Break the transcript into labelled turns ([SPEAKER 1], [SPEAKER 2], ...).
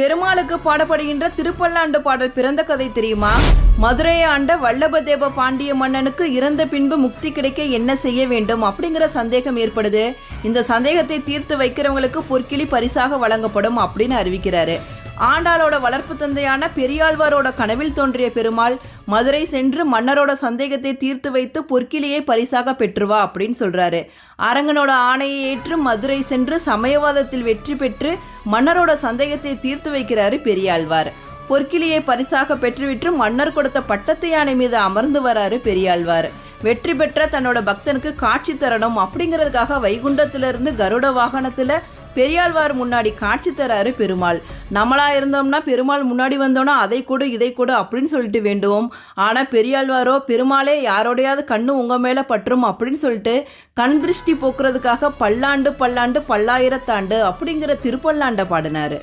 [SPEAKER 1] பெருமாளுக்கு பாடப்படுகின்ற திருப்பல்லாண்டு பாடல் பிறந்த கதை தெரியுமா? மதுரையை ஆண்ட வல்லபதேவ பாண்டிய மன்னனுக்கு இறந்த பின்பு முக்தி கிடைக்க என்ன செய்ய வேண்டும் அப்படிங்கிற சந்தேகம் ஏற்படுது. இந்த சந்தேகத்தை தீர்த்து வைக்கிறவங்களுக்கு பொற்கிளி பரிசாக வழங்கப்படும் அப்படின்னு அறிவிக்கிறாரு. ஆண்டாளோட வளர்ப்பு தந்தையான பெரியாழ்வாரோட கனவில் தோன்றிய பெருமாள் மதுரை சென்று மன்னரோட சந்தேகத்தை தீர்த்து வைத்து பொற்கிளியை பரிசாக பெற்றுவா அப்படின்னு சொல்றாரு. அரங்கனோட ஆணையை ஏற்று மதுரை சென்று சமயவாதத்தில் வெற்றி பெற்று மன்னரோட சந்தேகத்தை தீர்த்து வைக்கிறாரு பெரியாழ்வார். பொற்கிளியை பரிசாக பெற்றுவிட்டு மன்னர் கொடுத்த பட்டத்து யானை மீது அமர்ந்து வராரு பெரியாழ்வார். வெற்றி பெற்ற தன்னோட பக்தனுக்கு காட்சி தரணும் அப்படிங்கிறதுக்காக வைகுண்டத்திலிருந்து கருட வாகனத்தில் பெரியாழ்வார் முன்னாடி காட்சி தராரு பெருமாள். நம்மளா இருந்தோம்னா பெருமாள் முன்னாடி வந்தோம்னா அதை கொடு இதை கொடு அப்படின்னு சொல்லிட்டு வேண்டுவோம். ஆனால் பெரியாழ்வாரோ பெருமாளே யாரோடையாவது கண்ணு உங்கள் மேலே பற்றும் அப்படின்னு சொல்லிட்டு கண் திருஷ்டி போக்குறதுக்காக பல்லாண்டு பல்லாண்டு பல்லாயிரத்தாண்டு அப்படிங்கிற திருப்பல்லாண்டை பாடினாரு.